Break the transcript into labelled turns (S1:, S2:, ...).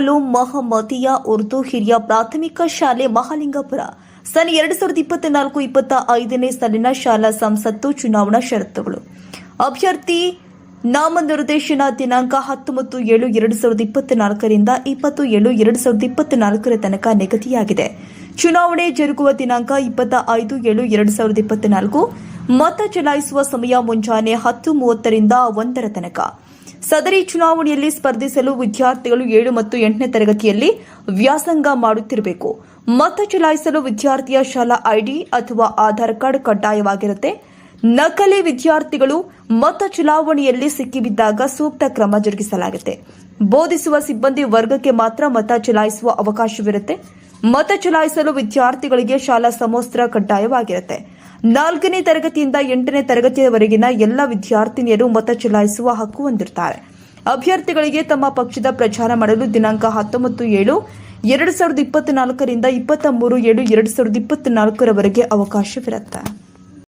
S1: ಉಲೂಮ್ ಮಹಮ್ಮದಿಯ ಉರ್ದು, ಹಿರಿಯ ಪ್ರಾಥಮಿಕ ಶಾಲೆ ಮಹಾಲಿಂಗಪುರ. ಸನ್ ಎರಡು ಸಾವಿರದ ಇಪ್ಪತ್ನಾಲ್ಕು ಇಪ್ಪತ್ತ ಐದನೇ ಸಾಲಿನ ಶಾಲಾ ಸಂಸತ್ತು ಚುನಾವಣಾ ಷರತ್ತುಗಳು. ಅಭ್ಯರ್ಥಿ ನಾಮನಿರ್ದೇಶನ ದಿನಾಂಕ ಹತ್ತು ಮತ್ತು ಏಳು ಎರಡು ಸಾವಿರದ ಇಪ್ಪತ್ನಾಲ್ಕರಿಂದ ಇಪ್ಪತ್ತು ಏಳು ಎರಡು ಸಾವಿರದ ಇಪ್ಪತ್ನಾಲ್ಕರ ತನಕ ನಿಗದಿಯಾಗಿದೆ. ಚುನಾವಣೆ ಜರುಗುವ ದಿನಾಂಕ ಇಪ್ಪತ್ತ ಐದು ಏಳು ಎರಡು ಸಾವಿರದ ಇಪ್ಪತ್ನಾಲ್ಕು. ಮತ ಚಲಾಯಿಸುವ ಸಮಯ ಮುಂಜಾನೆ ಹತ್ತು ಮೂವತ್ತರಿಂದ ಒಂದರ ತನಕ. ಸದರಿ ಚುನಾವಣೆಯಲ್ಲಿ ಸ್ಪರ್ಧಿಸಲು ವಿದ್ಯಾರ್ಥಿಗಳು ಏಳು ಮತ್ತು ಎಂಟನೇ ತರಗತಿಯಲ್ಲಿ ವ್ಯಾಸಂಗ ಮಾಡುತ್ತಿರಬೇಕು. ಮತ ಚಲಾಯಿಸಲು ವಿದ್ಯಾರ್ಥಿಯ ಶಾಲಾ ಐಡಿ ಅಥವಾ ಆಧಾರ್ ಕಾರ್ಡ್ ಕಡ್ಡಾಯವಾಗಿರುತ್ತೆ. ನಕಲಿ ವಿದ್ಯಾರ್ಥಿಗಳು ಮತ ಚುನಾವಣೆಯಲ್ಲಿ ಸಿಕ್ಕಿಬಿದ್ದಾಗ ಸೂಕ್ತ ಕ್ರಮ ಜರುಗಿಸಲಾಗುತ್ತೆ. ಬೋಧಿಸುವ ಸಿಬ್ಬಂದಿ ವರ್ಗಕ್ಕೆ ಮಾತ್ರ ಮತ ಚಲಾಯಿಸುವ ಅವಕಾಶವಿರುತ್ತೆ. ಮತ ಚಲಾಯಿಸಲು ವಿದ್ಯಾರ್ಥಿಗಳಿಗೆ ಶಾಲಾ ಸಮವಸ್ತ್ರ ಕಡ್ಡಾಯವಾಗಿರುತ್ತೆ. ನಾಲ್ಕನೇ ತರಗತಿಯಿಂದ ಎಂಟನೇ ತರಗತಿಯವರೆಗಿನ ಎಲ್ಲ ವಿದ್ಯಾರ್ಥಿನಿಯರು ಮತ ಚಲಾಯಿಸುವ ಹಕ್ಕು ಹೊಂದಿರುತ್ತಾರೆ. ಅಭ್ಯರ್ಥಿಗಳಿಗೆ ತಮ್ಮ ಪಕ್ಷದ ಪ್ರಚಾರ ಮಾಡಲು ದಿನಾಂಕ ಹತ್ತೊಂಬತ್ತು ಏಳು, ಎರಡು ಸಾವಿರದ ಇಪ್ಪತ್ನಾಲ್ಕರಿಂದ ಇಪ್ಪತ್ತ ಮೂರು ಏಳು, ಎರಡು ಸಾವಿರದ ಇಪ್ಪತ್ನಾಲ್ಕರವರೆಗೆ ಅವಕಾಶವಿರುತ್ತೆ.